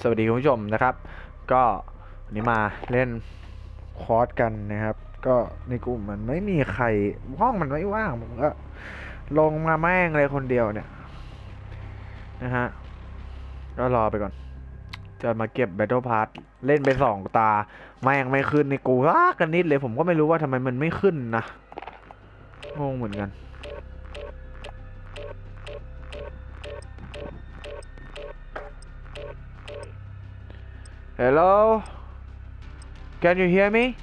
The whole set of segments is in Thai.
สวัสดีคุณผู้ชมนะครับ ก็วันนี้มาเล่นคอร์สกันนะครับ ก็ในกลุ่มมันไม่มีใครห้องมันไม่ว่างผมก็ลงมาแม่งเลยคนเดียวเนี่ยนะฮะก็รอไปก่อน จะมาเก็บ Battle Pass เล่นไปสองตา แม่งไม่ขึ้นในกูอ้ากันนิดเลยผมก็ไม่รู้ว่าทำไมมันไม่ขึ้นนะงงเหมือนกัน Hello? Can you hear me?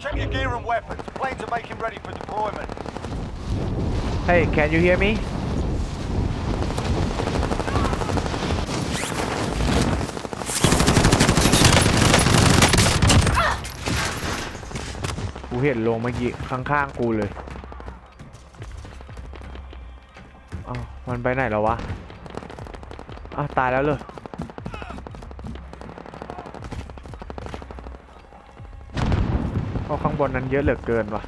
Check your gear and weapons. Planes are making ready for deployment. Hey, can you hear me? กูเห็นลงเมื่อกี้ข้างๆกูเลยอ้าวมันไปไหนแล้ววะอ้าวตายแล้วเลย เพราะข้างบนนั้นเยอะเหลือเกินว่ะ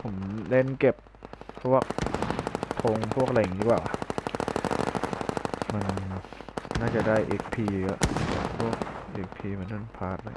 ผมเล่นเก็บพวกธงพวกอะไรอย่างนี้ดีกว่าวะมันน่าจะได้ XP เยอะพวก XP มันนั่นพาร์ทเลย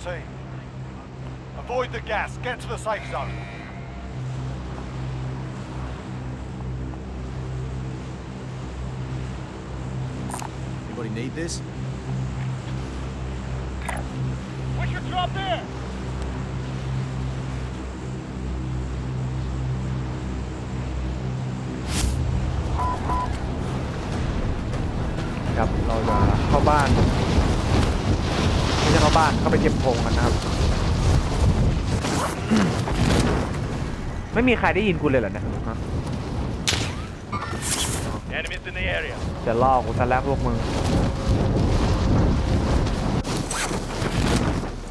team. Avoid the gas. Get to the safe zone. Anybody need this? What's your drop there? ครับ เราจะเข้าบ้าน ไม่ใช่เข้า บ้านเข้าไปเก็บธงกันนะครับ ไม่มีใครได้ยินกูเลยเหรอเนี่ยฮะ Enemies in the area. จะล่อกูซะแล้วพวกมึง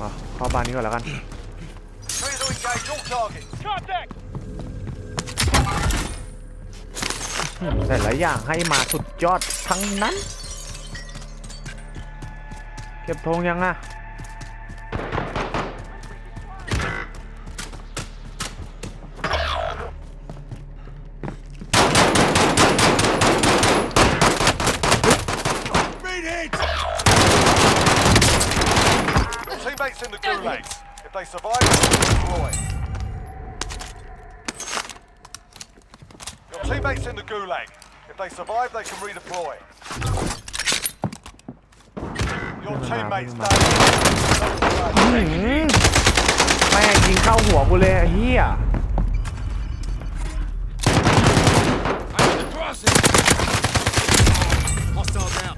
อะเข้าบ้านนี้ก่อนแล้วกัน Three to engage all targets. Contact! แต่ละอย่างให้มาสุดยอดทั้งนั้น เก็บธงยังอะ teammates in the gulag. If they survive, they can redeploy. Your teammates Nah, died. หืมแม่งยิงเข้าหัวกูเลยไอ้เฮีย I'm in the crossing! Hostile down.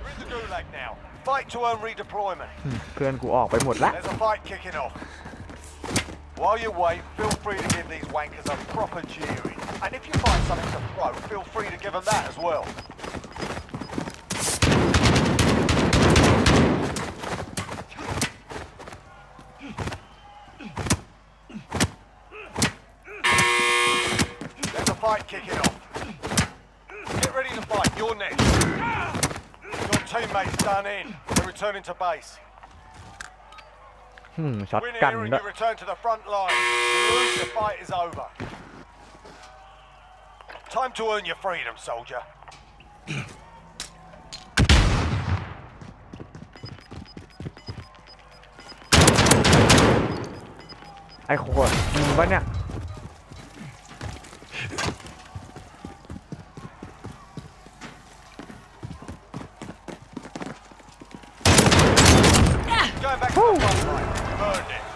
You're in the gulag now. Fight to own redeployment. Hmm, เพื่อนกูออกไปหมดละ There's a fight kicking off. While you wait, feel free to give these wankers a proper cheering. And if you find something to throw, feel free to give them that as well. เ teammates done in. They're returning to base. หืมช็อต Win กัน here and ด้วย you return to the front line. You lose, the fight is over. Time to earn your freedom, soldier. ไอ้โคตรมึงปะเนี่ย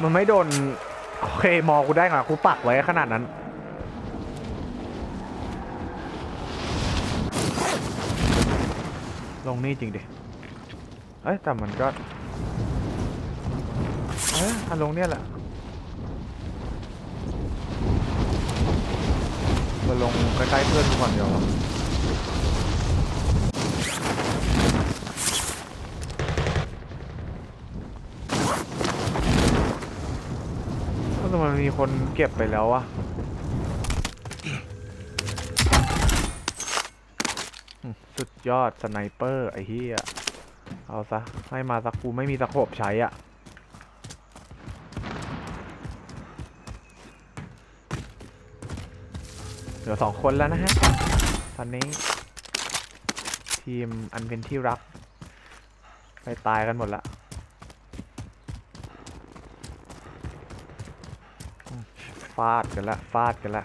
มันไม่โดน โอเค มอกูได้ไงกูปักไว้ขนาดนั้น ลงนี่จริงดิ เอ้ย แต่มันก็เอ้ยอะลงเนี่ยแหละมาลงใกล้ๆเพื่อนกูก่อนเดี๋ยวาเอ้าทำไมีคนเก็บไปแล้ววะสุดยอดสไนเปอร์ไอ้เหี้ยเอาซะ ให้มาสักกูไม่มีตะขบใช้อะเหลือสองคนแล้วนะฮะ ตอนนี้ ทีมอันเป็นที่รัก ไปตายกันหมดละอืม ฟาดกันละ ฟาดกันละ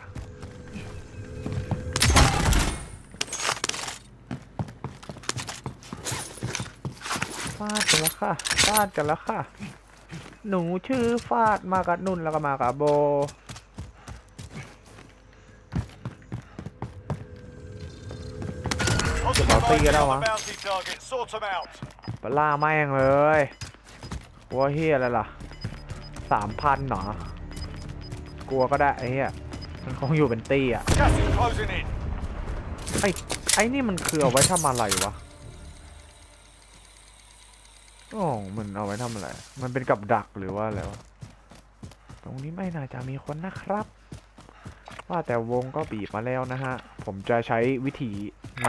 ฟาดกันล้วค่ะ ฟาดกันล้วค่ะ หนูชื่อฟาดมากับนุ่นแล้วก็มากับโบ Hostile I'll take it IQ out, huh? Sort them out. ปล่าแม่งเลยกลัวเฮียอะไรล่ะสามพันหรอ กลัวก็ได้ไอ้เฮียมันคงอยู่เป็นตี้อะ Gas is closing in. ไอ้ไอ้นี่มันคือเอาไว้ทำอะไรวะอ๋อมันเอาไว้ทำอะไร มันเป็นกับดักหรือว่าอะไรวะตรงนี้ไม่น่าจะมีคนนะครับ ว่าแต่วงก็บีบมาแล้วนะฮะ ผมจะใช้วิธีใน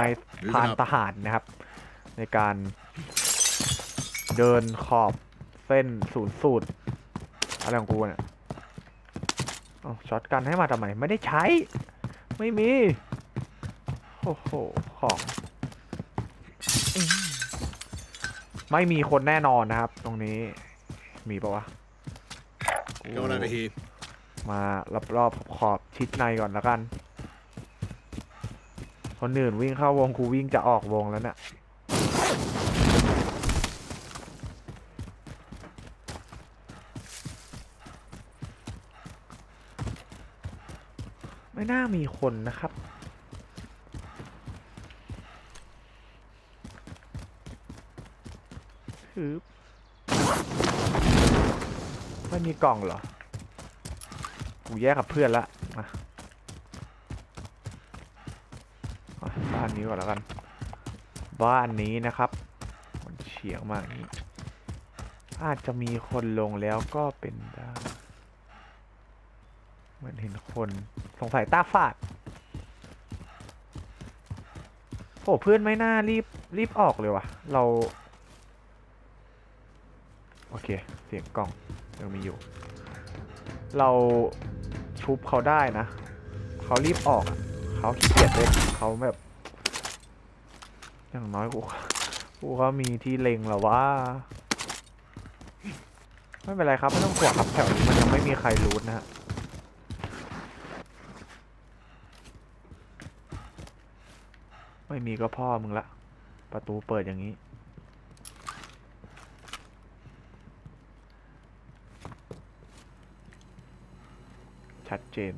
พรานทหารนะครับ ในการเดินขอบเส้นศูนย์สูตรอะไรของกูเนี่ย อ๋อช็อตกันให้มาทำไมไม่ได้ใช้ ไม่มี โอ้โห ของอืมไม่มีคนแน่นอนนะครับ ตรงนี้ มีปะวะ Going over here. มารอบๆขอบชิดในก่อนแล้วกัน คนอื่นวิ่งเข้าวงกูวิ่งจะออกวงแล้วเนี่ย ไม่น่ามีคนนะครับคือไม่มีกล่องเหรอ กูแยกกับเพื่อนละมาบ้านนี้ก่อนแล้วกัน บ้านนี้นะครับ มันเฉียงมากนี้ อาจจะมีคนลงแล้วก็เป็นได้เหมือนเห็นคน งสัยตาฝาดโอ้เพื่อนไม่น่ารีบรีบออกเลยว่ะ เรา โอเค เสียงกล่องยังมีอยู่ เราชุบเขาได้นะ เขารีบออกเขาขี้เกียจเล่นเขาแบบ อย่างน้อยกูกูก็มีที่เล็งแล้วว่า ไม่เป็นไรครับ ไม่ต้องกลัวครับแถวนี้มันยังไม่มีใครรู้นะฮะ ไม่มีก็พ่อมึงละ ประตูเปิดอย่างนี้ ชัดเจน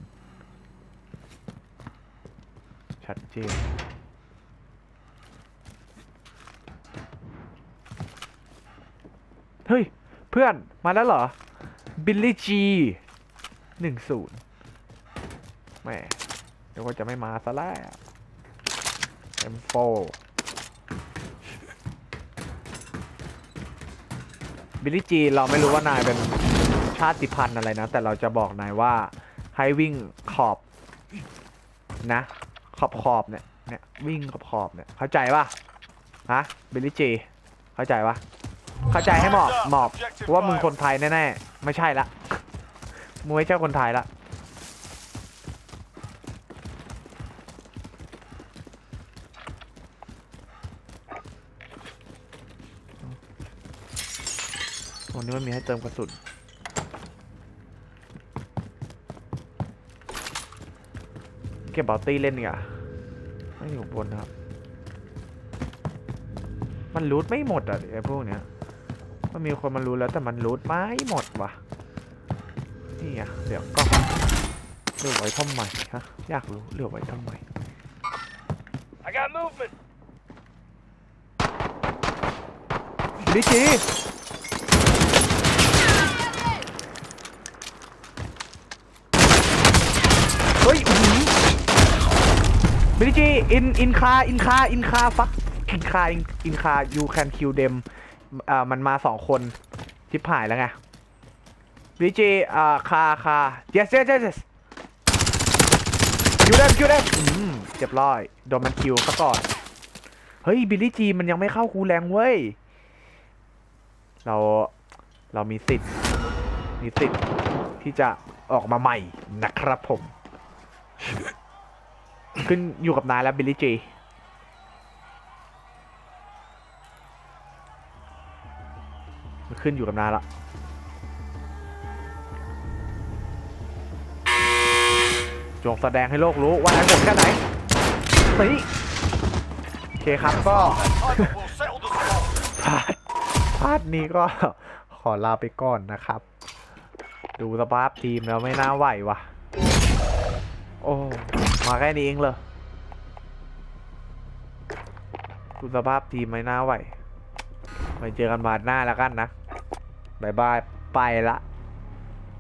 ชัดเจน เฮ้ย เพื่อนมาแล้วเหรอ บิลลี่จีหนึ่งศูนย์แหม่เดี๋ยวว่าจะไม่มาซะแล้ว เอ็มโฟบิลลี่จีเราไม่รู้ว่านายเป็นชาติพันธุ์อะไรนะ แต่เราจะบอกนายว่าให้วิ่งขอบ นะ ขอบขอบเนี่ยเนี่ยวิ่งขอบขอบเนี่ยเข้าใจป่ะฮะบิลลี่จี เข้าใจป่ะเข้าใจให้หมอบหมอบเพราะว่ามึงคนไทยแน่ๆไม่ใช่ละมึงไม่ใช่คนไทยละ นนี้มันมีให้เติมกระสุนเก็บบอลตี้เล่นดีกว่าไม่อยู่บนนะครับ มันรูทไม่หมดอะไอ้พวกเนี้ยมันมีคนมารู้แล้วแต่มันรูทไม่หมดว่ะนี่อะเดี๋ยวก็เหลือไว้ทำไมฮะอยากรู้เหลือไว้ทำไม I got movement. ดิจีเฮ้ยอื้อหือ บิลลี่จีอินอินคาอินคาอินคาฟักอินคาอินคายูแคนคิวเดมอ่ามันมาสองคนชิบหายแล้วไงบิลลี่จีอ่าคาคา yes yes yes yes คิวเดมคิวเดมอืมเรียบร้อยโดนมันคิวซะก่อนเฮ้ยบิลลี่จีมันยังไม่เข้าคูแรงเว้ย เราเรามีสิทธิ์มีสิทธิ์ที่จะออกมาใหม่นะครับผม ขึ้นอยู่กับนายแล้วบิลลี่จีมันขึ้นอยู่กับนายละจงแสดงให้โลกรู้ว่านายโหดแค่ไหนนี่โอเคครับก็ Target will settle the score. พาพาร์ทนี้ก็ขอลาไปก่อนนะครับ ดูสภาพทีมแล้วไม่น่าไหววะโอ้ มาแค่นี้เองเลยดูสภาพทีมไม่น่าไหวไปเจอกันมาหน้าแล้วกันนะบายบายไปละ